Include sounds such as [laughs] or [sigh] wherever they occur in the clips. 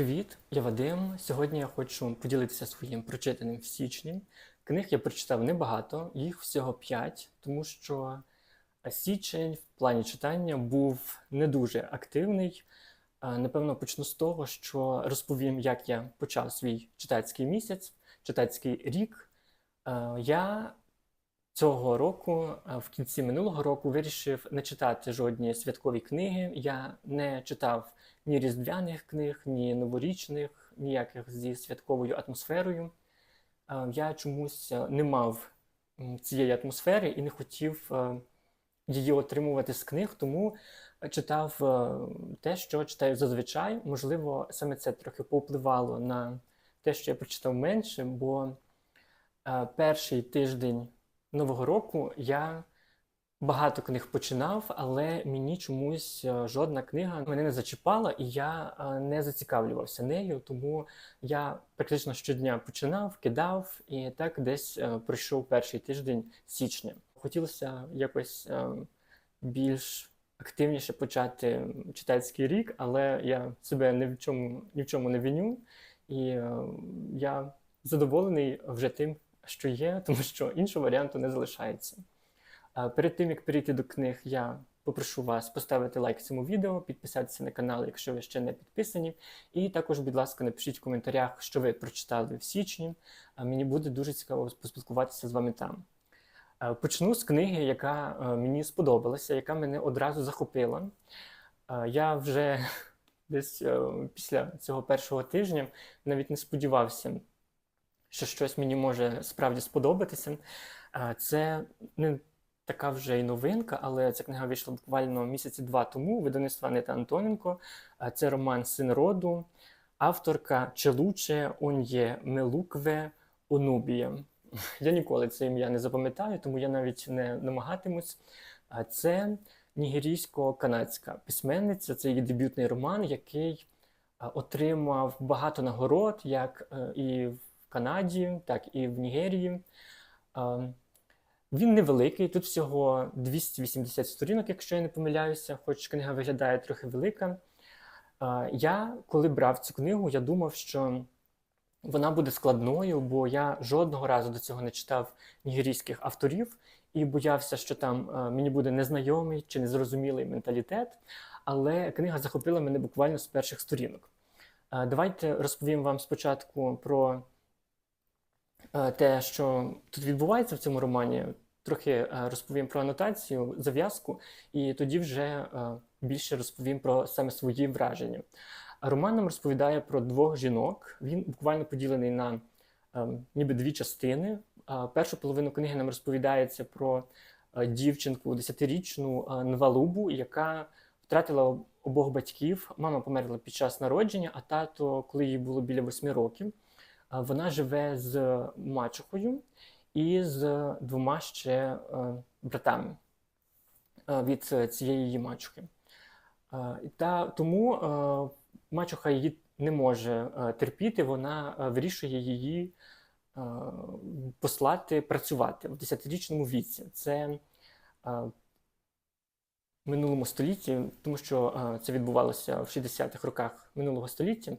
Привіт, я Вадим. Сьогодні я хочу поділитися своїм прочитаним в січні. Книг я прочитав небагато, їх всього 5, тому що січень в плані читання був не дуже активний. Е, Напевно, почну з того, що розповім, як я почав свій читацький місяць, читацький рік. Е, Я цього року, е, в кінці минулого року, вирішив не читати жодні святкові книги. Я не читав ні різдвяних книг, ні новорічних, ніяких зі святковою атмосферою. Е, Я чомусь е, не мав цієї атмосфери і не хотів її отримувати з книг, тому читав те, що читаю зазвичай. Можливо, саме це трохи повпливало на те, що я прочитав менше, бо перший тиждень Нового року. Я багато книг починав, але мені чомусь е, жодна книга мене не зачіпала, і я е, не зацікавлювався нею, тому я практично щодня починав, кидав, і так десь е, пройшов перший тиждень січня. Хотілося якось більш активніше почати читацький рік, але я себе ні в чому, ні в чому не виню, і я задоволений вже тим, що є, [laughs] тому що іншого варіанту не залишається. Перед тим як перейти до книг, я попрошу вас поставити лайк цьому відео, підписатися на канал, якщо ви ще не підписані. І також, будь ласка, напишіть в коментарях, що ви прочитали в січні. Мені буде дуже цікаво поспілкуватися з вами там. Почну з книги, яка мені сподобалася, яка мене одразу захопила. Я вже [laughs] десь після цього першого тижня навіть не сподівався, що щось мені може справді сподобатися. Це не така вже й новинка, але ця книга вийшла буквально місяці два тому. Видавництва Анита Антоненко. Це роман Син роду, авторка Челуче Он'є Мелукве Онубія. Я ніколи це ім'я не запам'ятаю, тому я навіть не намагатимусь. Це нігерійсько-канадська письменниця, це її дебютний роман, який отримав багато нагород, як е, і в Канаді, так і в Нігерії. Він невеликий, тут всього 280 сторінок, якщо я не помиляюся, хоч книга виглядає трохи велика. Я, коли брав цю книгу, я думав, що вона буде складною, бо я жодного разу до цього не читав нігерійських авторів і боявся, що там е, мені буде незнайомий чи незрозумілий менталітет. Але книга захопила мене буквально з перших сторінок. Е, Давайте розповім вам спочатку про е, те, що тут відбувається в цьому романі. Трохи е, розповім про анотацію, зав'язку, і тоді вже е, більше розповім про саме свої враження. Роман нам розповідає про двох жінок. Він буквально поділений на ем, ніби дві частини. Першу половину книги нам розповідається про е, дівчинку, десятирічну е, Нвалубу, яка втратила обох батьків. Мама померла під час народження, а тато, коли їй було біля восьми років. Вона живе з мачухою і з двома ще е, братами е, від цієї її мачухи. Е, Та тому мачуха її не може терпіти, вона вирішує її послати працювати в 10-річному віці. Це минулому столітті, тому що е, це відбувалося в 60-х роках минулого століття, е,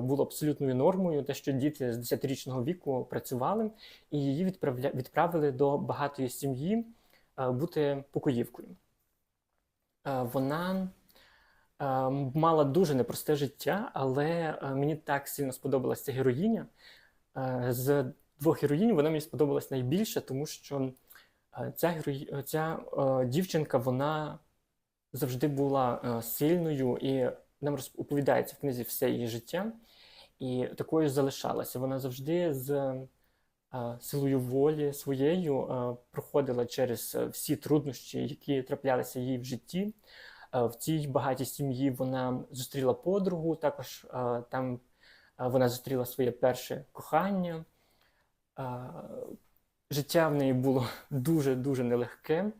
було абсолютною нормою, те, що діти з 10-річного віку працювали, і її відправля... відправили до багатої сім'ї е, бути покоївкою. Вона мала дуже непросте життя, але мені так сильно сподобалася героїня. З двох героїнь вона мені сподобалась найбільше, тому що ця, герої... ця дівчинка вона завжди була е, сильною, і нам розповідається в книзі все її життя, і такою залишалася. Вона завжди з е, силою волі своєю е, проходила через всі труднощі, які траплялися їй в житті. В цій багатій сім'ї вона зустріла подругу, також там вона зустріла своє перше кохання. Життя в неї було [laughs] дуже-дуже нелегке.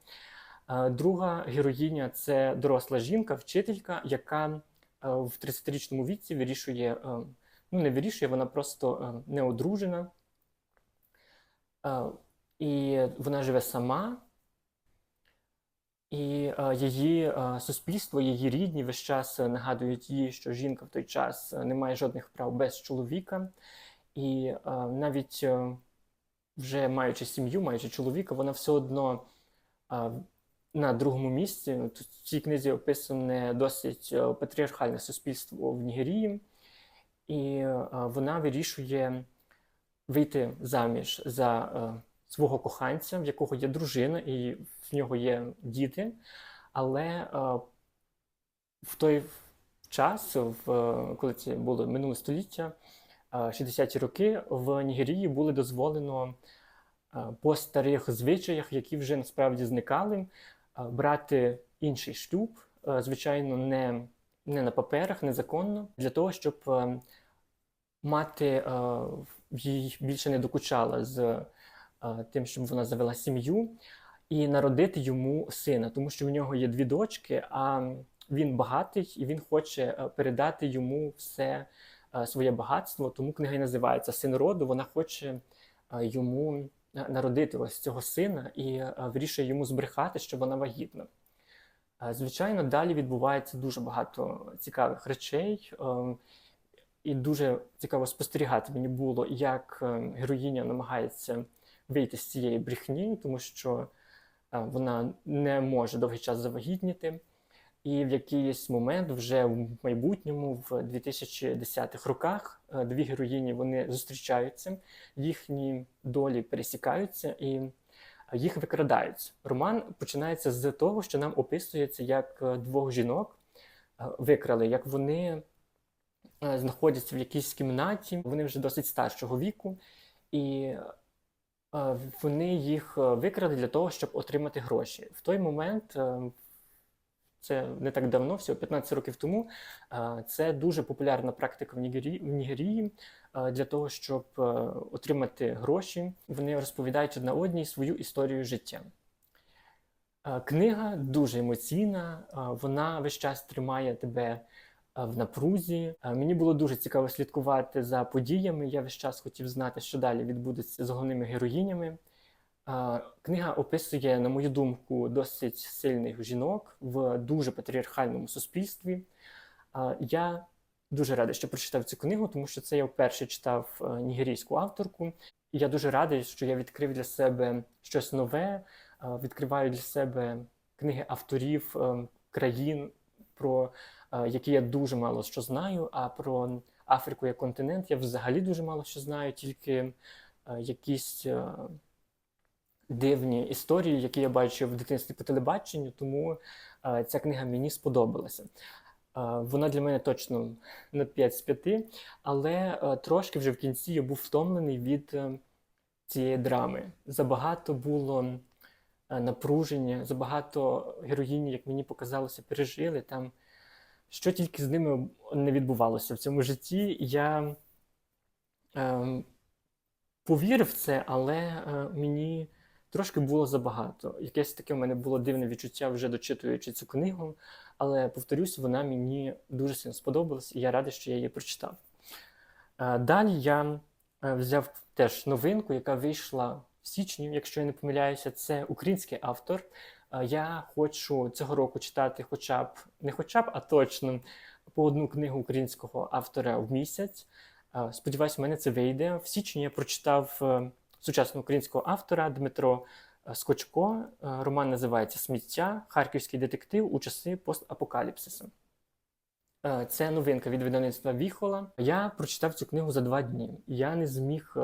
Друга героїня це доросла жінка, вчителька, яка е, в 30-річному віці вирішує, е, ну не вирішує, вона просто е, не одружена. І вона живе сама. І її суспільство, її рідні весь час нагадують їй, що жінка в той час не має жодних прав без чоловіка. І навіть вже маючи сім'ю, маючи чоловіка, вона все одно на другому місці. Тут в цій книзі описане досить е, патріархальне суспільство в Нігерії, і е, вона вирішує вийти заміж за е, свого коханця, в якого є дружина, і в нього є діти. Але в той час, в, коли це було минуле століття, е, 60-ті роки, в Нігерії було дозволено по старих звичаях, які вже насправді зникали, брати інший шлюб, е, звичайно, не, не на паперах, незаконно, для того, щоб е, мати е, їй більше не докучала з е, тим, щоб вона завела сім'ю, і народити йому сина, тому що в нього є дві дочки, а він багатий і він хоче е, передати йому все е, своє багатство. Тому книга і називається Син роду. Вона хоче е, йому е, народити ось цього сина і е, вирішує йому збрехати, що вона вагітна. Е, Звичайно, далі відбувається дуже багато цікавих речей. Ем, І дуже цікаво спостерігати мені було, як е, героїня намагається вийти з цієї брехні, тому що е, вона не може довгий час завагітніти. І в якийсь момент, вже в майбутньому, в 2010-х роках, е, дві героїні вони зустрічаються, їхні долі пересікаються і е, їх викрадають. Роман починається з того, що нам описується, як е, двох жінок викрали, як вони знаходяться в якійсь кімнаті, вони вже досить старшого віку, і вони їх викрали для того, щоб отримати гроші. В той момент, це не так давно, всього 15 років тому, це дуже популярна практика в Нігерії, в Нігерії для того, щоб е, отримати гроші. Вони розповідають одна одній свою історію життя. Книга дуже емоційна, вона весь час тримає тебе в напрузі. Мені було дуже цікаво слідкувати за подіями. Я весь час хотів знати, що далі відбудеться з головними героїнями. Книга описує, на мою думку, досить сильних жінок в дуже патріархальному суспільстві. Я дуже радий, що прочитав цю книгу, тому що це я вперше читав е, нігерійську авторку. І я дуже радий, що я відкрив для себе щось нове, е, відкриваю для себе книги авторів е, країн, про які я дуже мало що знаю. А про Африку як континент я взагалі дуже мало що знаю, тільки якісь дивні історії, які я бачив в дитинстві по телебаченню, тому е, ця книга мені сподобалася. Е, Вона для мене точно на 5 з 5, але е, трошки вже в кінці я був втомлений від е, цієї драми. Забагато було е, напруження, забагато героїні, як мені показалося, пережили там. Що тільки з ними не відбувалося в цьому житті, я ем, повірив в це, але е, мені трошки було забагато. Якесь таке в мене було дивне відчуття, вже дочитуючи цю книгу. Але повторюсь, вона мені дуже сильно сподобалась, і я радий, що я її прочитав. Е, Далі я е, взяв теж новинку, яка вийшла в січні, якщо я не помиляюся, це український автор. Е, Я хочу цього року читати хоча б не хоча б, а точно по одну книгу українського автора в місяць. Сподіваюсь, у мене це вийде. В січні я прочитав сучасного українського автора Дмитро е, Скочко. Е, Роман називається Сміття, харківський детектив у часи постапокаліпсису. Е, Це новинка від видавництва Віхола. Я прочитав цю книгу за два дні. Я не зміг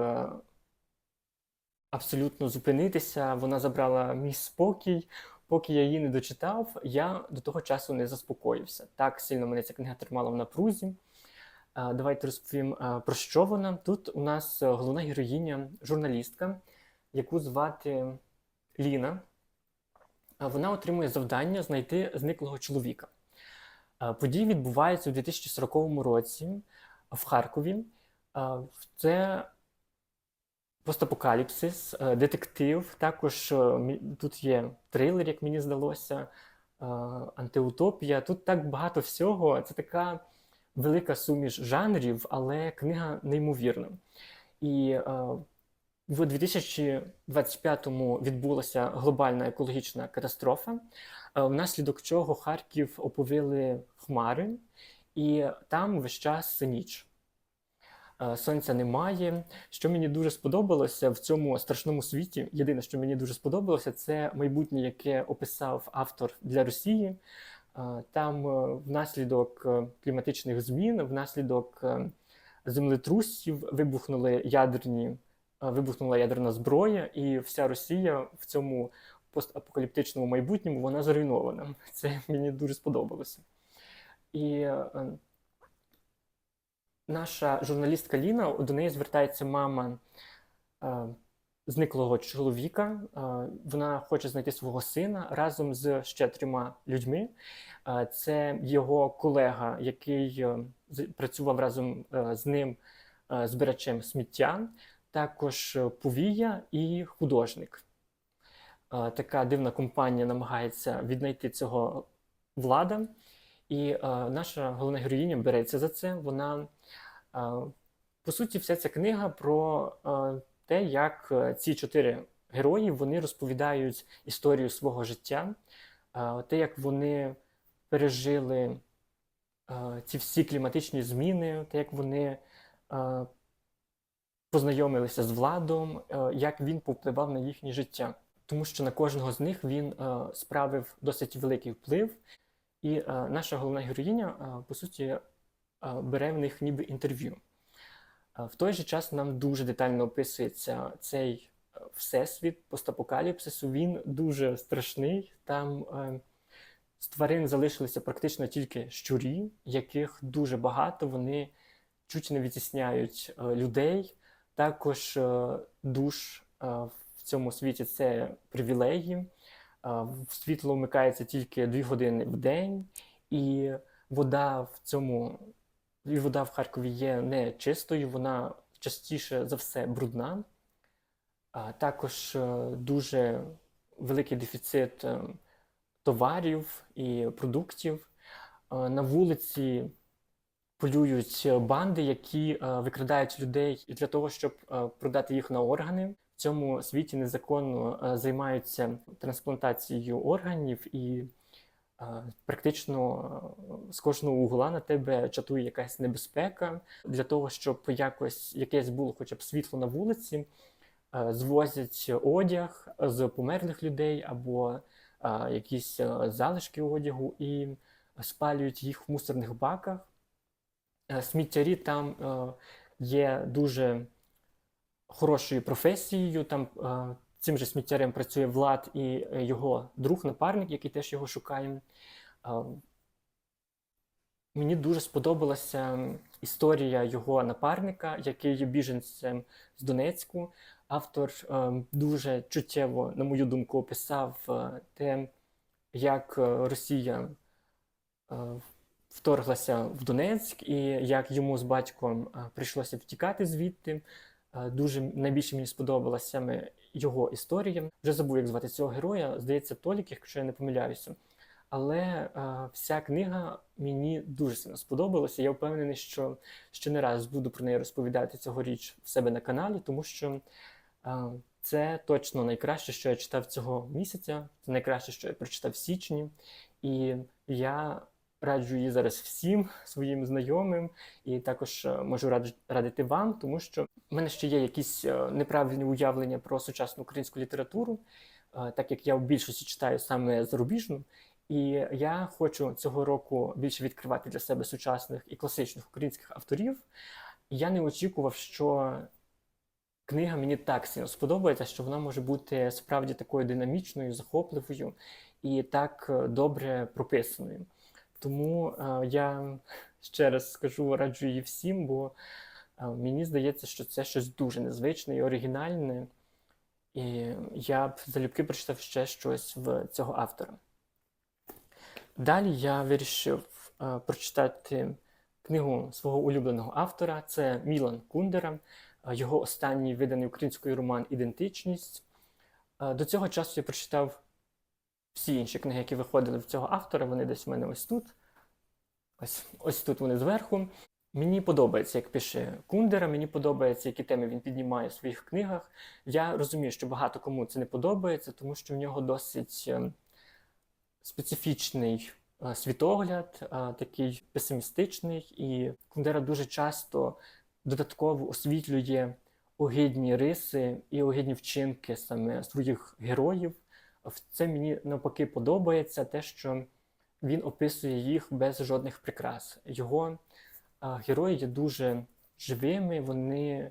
абсолютно зупинитися. Вона забрала мій спокій. Поки я її не дочитав, я до того часу не заспокоївся. Так сильно мене ця книга тримала в напрузі. Давайте розповім, про що вона. Тут у нас е, головна героїня, журналістка, яку звати Ліна. Вона отримує завдання знайти зниклого чоловіка. Події відбуваються у 2040 році в Харкові. Це постапокаліпсис, е, детектив. Також е, тут є трилер, як мені здалося, антиутопія. Тут так багато всього. Це така велика суміш жанрів, але книга неймовірна. І е, в 2025-му відбулася глобальна екологічна катастрофа. е, внаслідок чого Харків оповили хмари, і там весь час ніч. Е, Сонця немає. Що мені дуже сподобалося в цьому страшному світі, єдине, що мені дуже сподобалося, це майбутнє, яке описав автор для Росії. Там е, внаслідок е, кліматичних змін, внаслідок е, землетрусів вибухнули ядерні, вибухнула ядерна зброя, і вся Росія в цьому постапокаліптичному майбутньому вона зруйнована. [laughs] Це мені дуже сподобалося. І наша журналістка Ліна, до неї звертається мама зниклого чоловіка. Вона хоче знайти свого сина разом з ще трьома людьми. Це його колега, який е, працював разом е, з ним е, збирачем сміття, також повія і художник. Така дивна компанія намагається віднайти цього влада. І наша головна героїня береться за це. Вона, по суті, вся ця книга про те, як е, ці чотири герої вони розповідають історію свого життя, е, те, як вони пережили е, ці всі кліматичні зміни, те, як вони познайомилися з владом, як він повпливав на їхнє життя. Тому що на кожного з них він справив досить великий вплив. І наша головна героїня, по суті, бере в них ніби інтерв'ю. Е, в той же час нам дуже детально описується цей е, всесвіт постапокаліпсису. Він дуже страшний. Там е, з тварин залишилися практично тільки щурі, яких дуже багато. Вони чуть не відтісняють е, людей. Також е, душ е, в цьому світі це привілеї. А, в Світло вмикається тільки 2 години в день, і вода в цьому і вода в Харкові є не чистою, вона частіше за все брудна. А також е, дуже великий дефіцит е, товарів і продуктів. Е, На вулиці полюють банди, які викрадають людей для того, щоб продати їх на органи. В цьому світі незаконно займаються трансплантацією органів, і практично е, з кожного угла на тебе чатує якась небезпека для того, щоб якось якесь було хоча б світло на вулиці, е, звозять одяг з померлих людей або е, якісь залишки одягу і спалюють їх в мусорних баках. Сміттярі там є дуже хорошою професією. Там цим же сміттярем працює Влад і е, його друг, напарник, який теж його шукає. Е, Мені дуже сподобалася історія його напарника, який є біженцем з Донецьку. Автор е, дуже чуттєво, на мою думку, описав е, те, як е, Росія вторглася в Донецьк, і як йому з батьком прийшлося втікати звідти. Е, Дуже найбільше мені сподобалася саме його історія. Вже забув, як звати цього героя. Здається, Толік, якщо я не помиляюся. Але е, вся книга мені дуже сильно сподобалася. Я впевнений, що ще не раз буду про неї розповідати цьогоріч в себе на каналі, тому що е, це точно найкраще, що я читав цього місяця. Це найкраще, що я прочитав в січні. І я раджу її зараз всім своїм знайомим, і також е, можу радити вам, тому що в мене ще є якісь е, неправильні уявлення про сучасну українську літературу, е, так як я в більшості читаю саме зарубіжну. І я хочу цього року більше відкривати для себе сучасних і класичних українських авторів. Я не очікував, що книга мені так сильно сподобається, що вона може бути справді такою динамічною, захопливою і так добре прописаною. Тому е, я ще раз скажу, раджу її всім, бо е, мені здається, що це щось дуже незвичне і оригінальне. І я б залюбки прочитав ще щось в цього автора. Далі я вирішив е, прочитати книгу свого улюбленого автора. Це Мілан Кундера, е, його останній виданий українською роман Ідентичність. Е, до цього часу я прочитав всі інші книги, які виходили в цього автора. Вони десь в мене ось тут. Ось, ось тут вони зверху. Мені подобається, як пише Кундера, мені подобається, які теми він піднімає в своїх книгах. Я розумію, що багато кому це не подобається, тому що в нього досить ем, специфічний е, світогляд, е, такий песимістичний, і Кундера дуже часто додатково освітлює огидні риси і огидні вчинки саме своїх героїв. Це мені навпаки подобається те, що він описує їх без жодних прикрас. Його герої є дуже живими, вони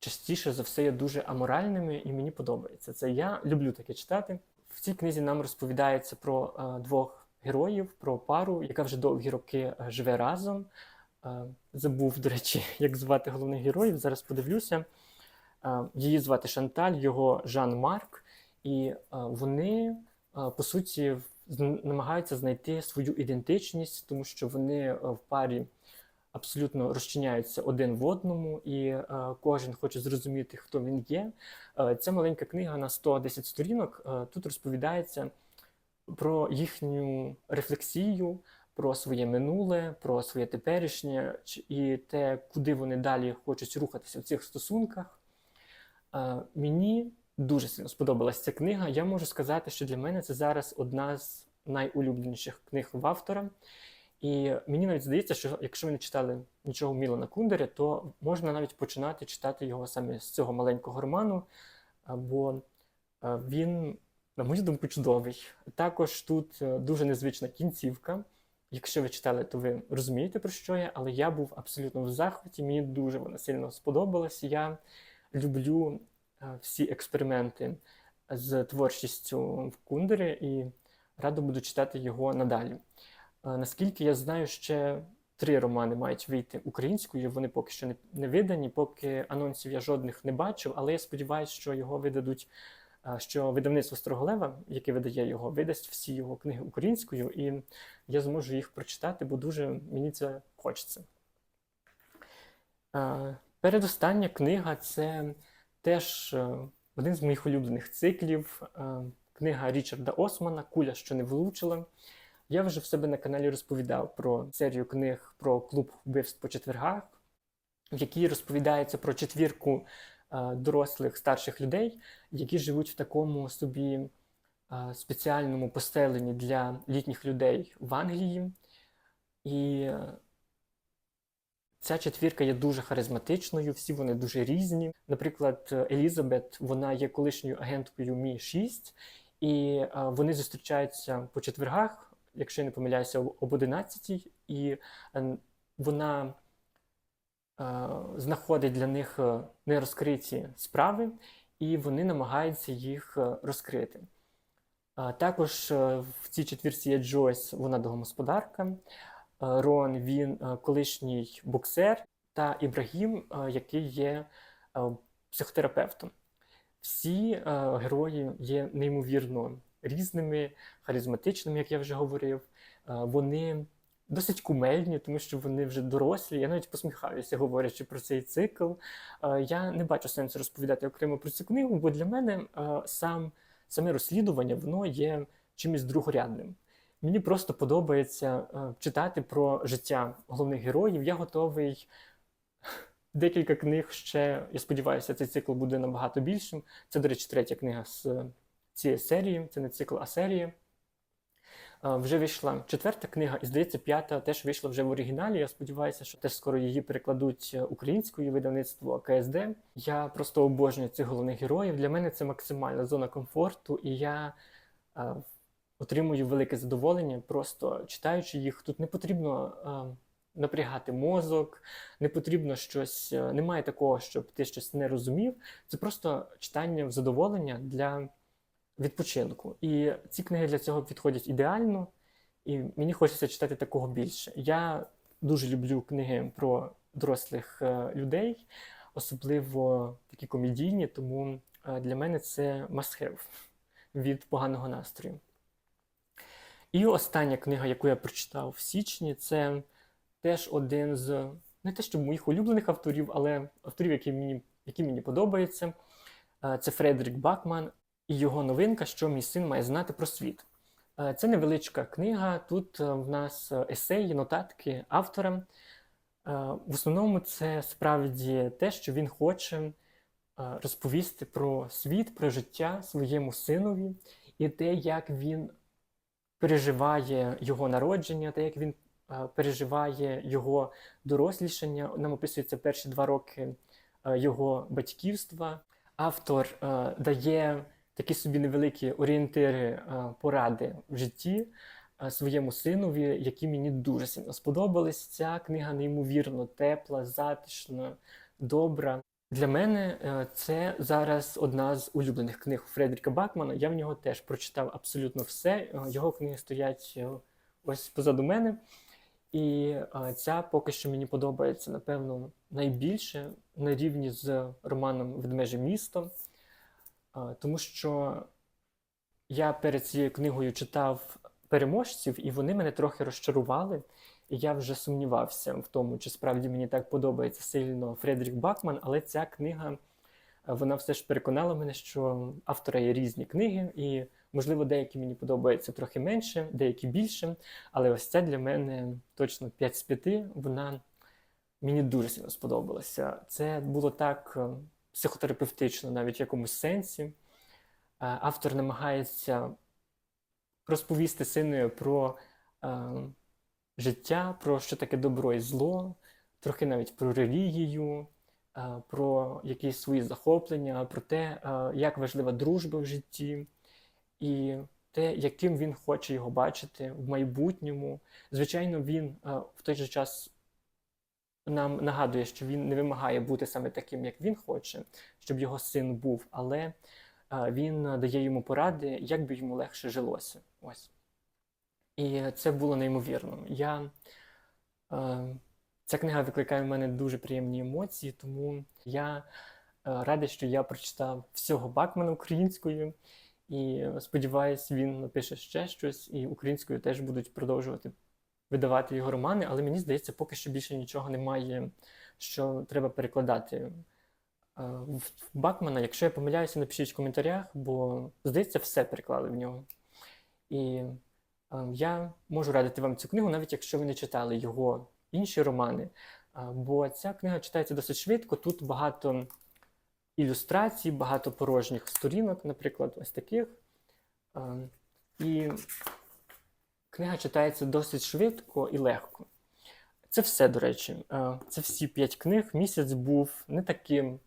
частіше за все є дуже аморальними, і мені подобається це. Я люблю таке читати. В цій книзі нам розповідається про двох героїв, про пару, яка вже довгі роки живе разом. Забув, до речі, [laughs] як звати головних героїв. Зараз подивлюся. Її звати Шанталь, його Жан Марк, і е, вони, е, по суті, намагаються знайти свою ідентичність, тому що вони е, в парі абсолютно розчиняються один в одному, і кожен хоче зрозуміти, хто він є. Ця маленька книга на 110 сторінок. Тут розповідається про їхню рефлексію, про своє минуле, про своє теперішнє і те, куди вони далі хочуть рухатися в цих стосунках. Мені дуже сильно сподобалася ця книга. Я можу сказати, що для мене це зараз одна з найулюбленіших книг в автора. І мені навіть здається, що якщо ви не читали нічого Мілана Кундери, то можна навіть починати читати його саме з цього маленького роману, бо е, він, на мою думку, чудовий. Також тут е, дуже незвична кінцівка. Якщо ви читали, то ви розумієте, про що я, але я був абсолютно в захваті, мені дуже вона сильно сподобалась. Я люблю всі експерименти з творчістю в Кундері і радо буду читати його надалі. Е, Наскільки я знаю, ще три романи мають вийти українською. Вони поки що не, видані, поки анонсів я жодних не бачив, але я сподіваюся, що його видадуть, е, що видавництво Строголева, яке видає його, видасть всі його книги українською, і я зможу їх прочитати, бо дуже мені це хочеться. Е, Передостання книга це теж е, один з моїх улюблених циклів. е, Книга Річарда Османа Куля, що не влучила. Я вже в себе на каналі розповідав про серію книг про клуб вбивств по четвергах, в якій розповідається про четвірку е, дорослих старших людей, які живуть в такому собі спеціальному поселенні для літніх людей в Англії. І ця четвірка є дуже харизматичною, всі вони дуже різні. Наприклад, Елізабет, вона є колишньою агенткою Мі 6, і е, вони зустрічаються по четвергах якщо я не помиляюся, об об 11 і е, вона е, знаходить для них нерозкриті справи, і вони намагаються їх розкрити. Також в цій четвірці є Джойс, вона домогосподарка, Рон, він е, колишній боксер, та Ібрагім, е, який є е, психотерапевтом. Всі е, герої є неймовірно різними, харизматичними, як я вже говорив. Е, Вони досить кумедні, тому що вони вже дорослі. Я навіть посміхаюся, говорячи про цей цикл. Е, Я не бачу сенсу розповідати окремо про цю книгу, бо для мене е, сам, саме розслідування воно є чимось другорядним. Мені просто подобається е, читати про життя головних героїв. Я готовий [laughs] декілька книг ще. Я сподіваюся, цей цикл буде набагато більшим. Це, до речі, третя книга з цієї серії. Це не цикл, а серія. Е, Вже вийшла четверта книга, і здається, п'ята теж вийшла вже в оригіналі. Я сподіваюся, що теж скоро її перекладуть українською видавництво КСД. Я просто обожнюю цих головних героїв. Для мене це максимальна зона комфорту, і я е, отримую велике задоволення, просто читаючи їх. Тут не потрібно е, напрягати мозок, не потрібно щось, е, немає такого, щоб ти щось не розумів. Це просто читання в задоволення для відпочинку. І ці книги для цього підходять ідеально, і мені хочеться читати такого більше. Я дуже люблю книги про дорослих е, людей, особливо такі комедійні, тому е, для мене це must have від поганого настрою. І остання книга, яку я прочитав в січні, це теж один з не те, що моїх улюблених авторів, але авторів, які мені, які мені подобаються. Е, Це Фредерік Бакман і його новинка, що мій син має знати про світ. Е, Це невеличка книга. Тут е, в нас есеї, нотатки автора. В основному це справді те, що він хоче розповісти про світ, про життя своєму синові і те, як він переживає його народження, та як він е, переживає його дорослішання. Нам описується перші два роки е, його батьківства. Автор е, дає такі собі невеликі орієнтири, поради в житті своєму синові, які мені дуже сильно сподобались. Ця книга неймовірно тепла, затишна, добра. Для мене е, це зараз одна з улюблених книг Фредеріка Бакмана. Я в нього теж прочитав абсолютно все. Е, Його книги стоять е, ось позаду мене. І ця поки що мені подобається, напевно, найбільше на рівні з романом Ведмеже місто, тому що я перед цією книгою читав переможців, і вони мене трохи розчарували. Я вже сумнівався в тому, чи справді мені так подобається сильно Фредерік Бакман, але ця книга е, вона все ж переконала мене, що автора є різні книги, і, можливо, деякі мені подобаються трохи менше, деякі більше. Але ось ця для мене точно 5 з 5. Вона мені дуже сильно сподобалася. Це було так е, психотерапевтично, навіть в якомусь сенсі. Е, Автор намагається розповісти синові про життя, про що таке добро і зло, трохи навіть про релігію, е, про якісь свої захоплення, про те, е, як важлива дружба в житті, і те, яким він хоче його бачити в майбутньому. Звичайно, він е, в той же час нам нагадує, що він не вимагає бути саме таким, як він хоче, щоб його син був, але він дає йому поради, як би йому легше жилося. Ось. І це було неймовірно. Я, е, ця книга викликає в мене дуже приємні емоції, тому я е, радий, що я прочитав всього Бакмана українською. І сподіваюсь, він напише ще щось, і українською теж будуть продовжувати видавати його романи, але мені здається, поки що більше нічого немає, що треба перекладати. Е, В Бакмана, якщо я помиляюся, напишіть в коментарях, бо здається, все переклали в нього. І я можу радити вам цю книгу, навіть якщо ви не читали його інші романи. Е, Бо ця книга читається досить швидко. Тут багато ілюстрацій, багато порожніх сторінок, наприклад, ось таких. Е, І книга читається досить швидко і легко. Це все, до речі. Е, Це всі п'ять книг. Місяць був не таким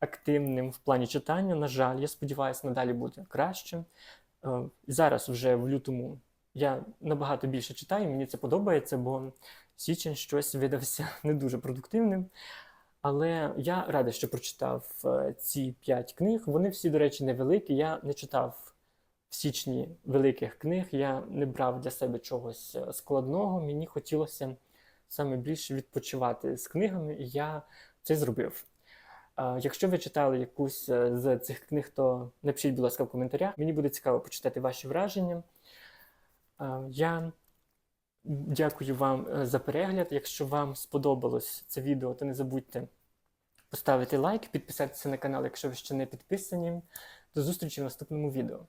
активним в плані читання. На жаль, я сподіваюся, надалі буде краще. Е, Зараз вже в лютому я набагато більше читаю, мені це подобається, бо січень щось видався [laughs] не дуже продуктивним. Але я радий, що прочитав е, ці п'ять книг. Вони всі, до речі, невеликі. Я не читав в січні великих книг, я не брав для себе чогось е, складного. Мені хотілося саме більше відпочивати з книгами, і я це зробив. Е, Якщо ви читали якусь з цих книг, то напишіть, будь ласка, в коментарях. Мені буде цікаво почитати ваші враження. Я дякую вам е, за перегляд. Якщо вам сподобалось це відео, то не забудьте поставити лайк, підписатися на канал, якщо ви ще не підписані. До зустрічі в наступному відео.